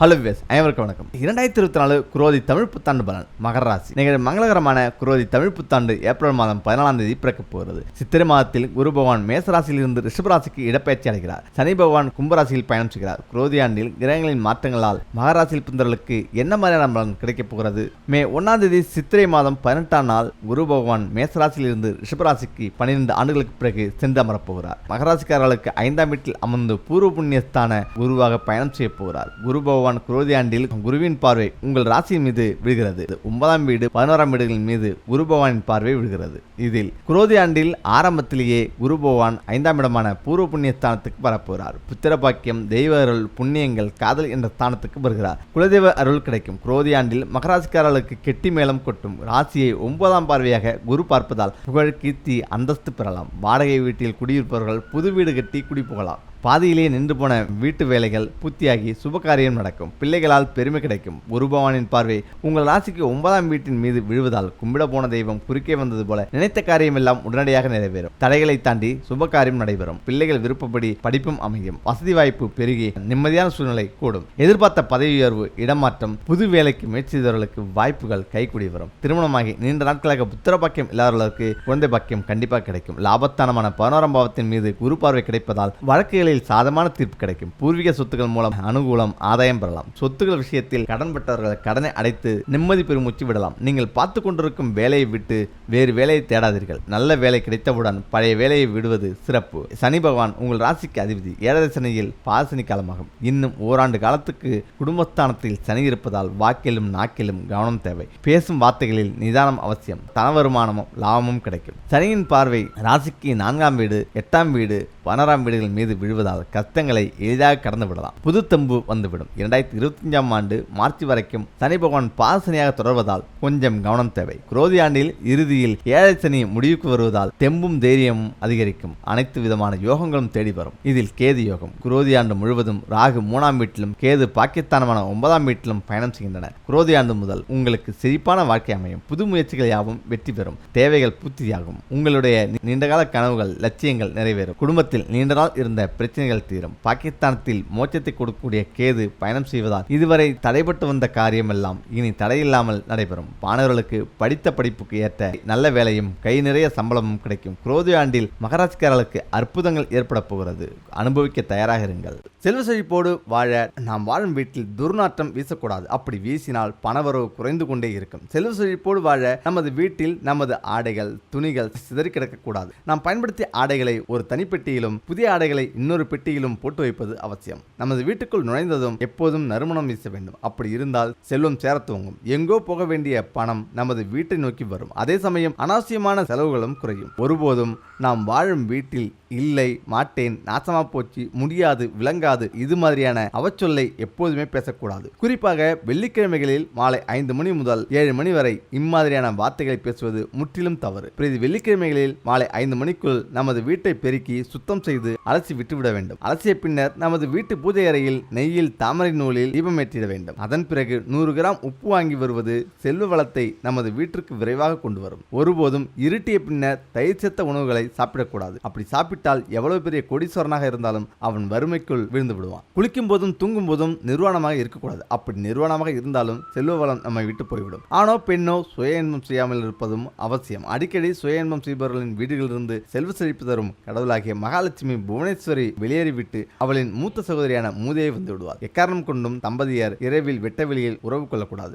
Hello wives அனைவருக்கும் வணக்கம். இரண்டாயிரத்தி இருபத்தி நாலு குரோதி தமிழ் புத்தாண்டு பலன் மகர ராசி. மங்களகரமான குரோதி தமிழ் புத்தாண்டு ஏப்ரல் மாதம் பதினாலாம் தேதி பிறக்கப் போகிறது. சித்திரை மாதத்தில் குரு பகவான் மேசராசியில் இருந்து ரிஷபராசிக்கு இடப்பெயர்ச்சி அடைகிறார். சனி பகவான் கும்பராசியில் பயணம் செய்கிறார். குரோதி ஆண்டில் கிரகங்களின் மாற்றங்களால் மகராசியில் பிறந்தவர்களுக்கு என்ன மாதிரியான பலன் கிடைக்கப் போகிறது? மே ஒன்னாம் தேதி சித்திரை மாதம் பதினெட்டாம் நாள் குரு பகவான் மேசராசியில் இருந்து ரிஷபராசிக்கு பன்னிரெண்டு ஆண்டுகளுக்கு பிறகு சென்று அமரப்போகிறார் மகராசிக்காரர்களுக்கு ஐந்தாம் வீட்டில் அமர்ந்து பூர்வ புண்ணியஸ்தான குருவாக பயணம் செய்ய போகிறார். குரு பகவான் குரோதி ஆண்டில் குருவின் பார்வை உங்கள் ராசியின் மீது விழுகிறது. ஒன்பதாம் வீடு பதினோராம் வீடுகளின் மீது குரு பகவானின் பார்வை விழுகிறது. இதில் குரோதி ஆண்டில் ஆரம்பத்திலேயே குரு பகவான் ஐந்தாம் இடமான பூர்வ புண்ணிய ஸ்தானத்துக்கு வரப்போகிறார் புத்திரபாக்கியம் தெய்வ அருள் புண்ணியங்கள் காதல் என்ற ஸ்தானத்துக்கு வருகிறார். குலதெய்வ அருள் கிடைக்கும். குரோதி ஆண்டில் மகராசிக்காரர்களுக்கு கெட்டி மேளம் கொட்டும். ராசியை ஒன்பதாம் பார்வையாக குரு பார்ப்பதால் புகழ் கீர்த்தி அந்தஸ்து பெறலாம். வாடகை வீட்டில் குடியிருப்பவர்கள் புது வீடு கட்டி குடிபோகலாம். பாதியிலேயே நின்று போன வீட்டு வேலைகள் பூர்த்தியாகி சுபகாரியம் நடக்கும். பிள்ளைகளால் பெருமை கிடைக்கும். குரு பார்வை உங்கள் ராசிக்கு ஒன்பதாம் வீட்டின் மீது விழுவதால் கும்பிட போன தெய்வம் குறுக்கே வந்தது போல நினைத்த காரியம் எல்லாம் உடனடியாக நிறைவேறும். தடைகளை தாண்டி சுபகாரியம் நடைபெறும். பிள்ளைகள் விருப்பப்படி படிப்பும் அமையும். வசதி வாய்ப்பு பெருகி நிம்மதியான சூழ்நிலை கூடும். எதிர்பார்த்த பதவி உயர்வு இடமாற்றம் புது வேலைக்கு முயற்சித்தவர்களுக்கு வாய்ப்புகள் கைகூடி வரும். திருமணமாகி நீண்ட நாட்களாக புத்திர பாக்கியம் இல்லாதவர்களுக்கு குழந்தை பாக்கியம் கண்டிப்பாக கிடைக்கும். லாபத்தானமான பதினோராம் பாவத்தின் மீது குரு பார்வை கிடைப்பதால் வழக்குகளில் சாதமான தீர்ப்பு கிடைக்கும். பூர்வீக சொத்துக்கள் மூலம் அனுகூலம் ஆதாயம் பெறலாம். சொத்துக்கள் விஷயத்தில் கடன் பெற்றவர்கள் கடனை அடைத்து நிம்மதி பெருமூச்சு விடலாம். நீங்கள் பார்த்து கொண்டிருக்கும் வேலையை விட்டு வேறு வேலையை தேடாதீர்கள். நல்ல வேலை கிடைத்தவுடன் பழைய வேலையை விடுவது சிறப்பு. சனி பகவான் உங்கள் ராசிக்கு அதிபதி. ஏழரை சனியில் பாசனி காலமாகும். இன்னும் ஓராண்டு காலத்துக்கு குடும்பஸ்தானத்தில் சனி இருப்பதால் வாக்கிலும் நாக்கிலும் கவனம் தேவை. பேசும் வார்த்தைகளில் நிதானம் அவசியம். தன வருமானமும் லாபமும் கிடைக்கும். சனியின் பார்வை ராசிக்கு நான்காம் வீடு எட்டாம் வீடு பதினாறாம் வீடுகள் மீது விழுவதால் கஷ்டங்களை எளிதாக கடந்து விடலாம். புது தம்பு வந்துவிடும். இரண்டாயிரத்தி இருபத்தஞ்சாம் ஆண்டு மார்ச் வரைக்கும் சனி பகவான் பாசனையாக தொடர்வதால் கொஞ்சம் கவனம் தேவை. குரோதி ஆண்டில் இறுதியில் ஏழை சனி முடிவுக்கு வருவதால் தெம்பும் தைரியமும் அதிகரிக்கும். அனைத்து விதமான யோகங்களும் தேடி வரும். இதில் கேது யோகம். குரோதி ஆண்டு முழுவதும் ராகு மூணாம் வீட்டிலும் கேது பாகிஸ்தானமான ஒன்பதாம் வீட்டிலும் பயணம் செய்கின்றனர். குரோதி ஆண்டு முதல் உங்களுக்கு செழிப்பான வாழ்க்கை அமையும். புது முயற்சிகள் யாவும் வெற்றி பெறும். தேவைகள் பூர்த்தியாகும். உங்களுடைய நீண்டகால கனவுகள் லட்சியங்கள் நிறைவேறும். குடும்பத்தில் நீண்ட நாள் இருந்த பிரச்சனைகள் தீரும். பாகிஸ்தானத்தில் மோட்சத்தை கொடுக்கக்கூடிய கேது பயணம் செய்வதால் இதுவரை தடைபட்டு வந்த காரியமெல்லாம் இனி தடையில்லாமல் நடைபெறும். மாணவர்களுக்கு படித்த படிப்புக்கு ஏற்ற நல்ல வேலையும் கை நிறைய சம்பளமும் கிடைக்கும். குரோதி ஆண்டில் மகராஜ்காரர்களுக்கு அற்புதங்கள் ஏற்பட போகிறது. அனுபவிக்க தயாராக இருங்கள். செல்வ செழிப்போடு வாழ நாம் வாழும் வீட்டில் துர்நாற்றம் வீசக்கூடாது. அப்படி வீசினால் பணவரவு குறைந்து கொண்டே இருக்கும். செல்வ செழிப்போடு வாழ நமது வீட்டில் நமது ஆடைகள் துணிகள் சிதறி கிடக்கக்கூடாது. நாம் பயன்படுத்திய ஆடைகளை ஒரு தனிப்பெட்டியில் பெட்டியிலும் புதிய ஆடைகளை இன்னொரு பெட்டியிலும் போட்டு வைப்பது அவசியம். நமது வீட்டுக்குள் நுழைந்ததும் எப்போதும் நறுமணம் வீச வேண்டும். அப்படி இருந்தால் செல்வம் சேர துவங்கும். எங்கோ போக வேண்டிய பணம் நமது வீட்டை நோக்கி வரும். அதே சமயம் அனாவசியமான செலவுகளும் குறையும். ஒருபோதும் நாம் வாழும் வீட்டில் இல்லை மாட்டேன் நாசமா போச்சு முடியாது விளங்காது இது மாதிரியான அவச்சொல்லை எப்போதுமே பேசக்கூடாது. குறிப்பாக வெள்ளிக்கிழமைகளில் மாலை ஐந்து மணி முதல் ஏழு மணி வரை இம்மாதிரியான வார்த்தைகளை பேசுவது முற்றிலும் தவறு. பிறகு வெள்ளிக்கிழமைகளில் மாலை ஐந்து மணிக்குள் நமது வீட்டை பெருக்கி சுத்தம் செய்து அலசி விட்டுவிட வேண்டும். அலசிய பின்னர் நமது வீட்டு பூஜை அறையில் நெய்யில் தாமரை நூலில் தீபமேற்றிட வேண்டும். அதன் பிறகு நூறு கிராம் உப்பு வாங்கி வருவது செல்வ வளத்தை நமது வீட்டிற்கு விரைவாக கொண்டு வரும். ஒருபோதும் இருட்டிய பின்னர் தயிர் சேர்த்த உணவுகளை சாப்பிடக்கூடாது. அப்படி சாப்பிட்டால் எவ்வளவு பெரிய கோடீஸ்வரனாக இருந்தாலும் அவன் வறுமைக்குள் விழுந்து விடுவான். குளிக்கும் போதும் தூங்கும் போதும் நிர்வாணமாக இருக்கக்கூடாது. அப்படி நிர்வாணமாக இருந்தாலும் செல்வ வளம் நம்மை விட்டு போய்விடும். ஆனோ பெண்ணோ சுய இன்பம் செய்யாமல் இருப்பதும் அவசியம். அடிக்கடி சுய இன்பம் செய்பவர்களின் வீடுகளிலிருந்து செல்வ செழிப்பு தரும் கடவுளாகிய மகாலட்சுமி புவனேஸ்வரி வெளியேறிவிட்டு அவளின் மூத்த சகோதரியான மூதையை வந்து விடுவார் எக்காரணம் கொண்டும் தம்பதியர் இரவில் வெட்ட வெளியில் உறவு கொள்ளக்கூடாது.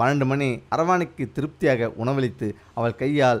பன்னெண்டு மணி அரவாணிக்கு திருப்தியாக உணவளித்து அவள் கையால்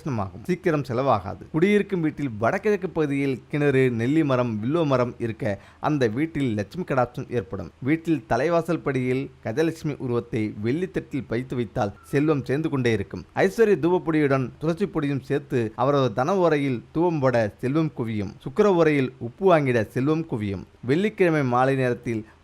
பிரயோசனமாகும் சீக்கிரம் செலவாகாது. குடியிருக்கும் வீட்டில் வடகிழக்கு பகுதியில் கிணறு நெல்லி மரம் வில்லோ மரம் இருக்க அந்த வீட்டில் லட்சுமி கடாட்சம் ஏற்படும். வீட்டில் தலைவாசல் படியில் கஜலட்சுமி உருவத்தை வெள்ளித்தட்டில் பைத்து வைத்தால் செல்வம் சேர்ந்து கொண்டே இருக்கும். ஐஸ்வர்ய தூவப்பொடியுடன் துளசி பொடியும் சேர்த்து அவரது தன உரையில் தூவம் போட செல்வம் குவியும். சுக்கர உரையில் உப்பு வாங்கிட செல்வம் குவியும். வெள்ளிக்கிழமை மாலை நேரத்தில்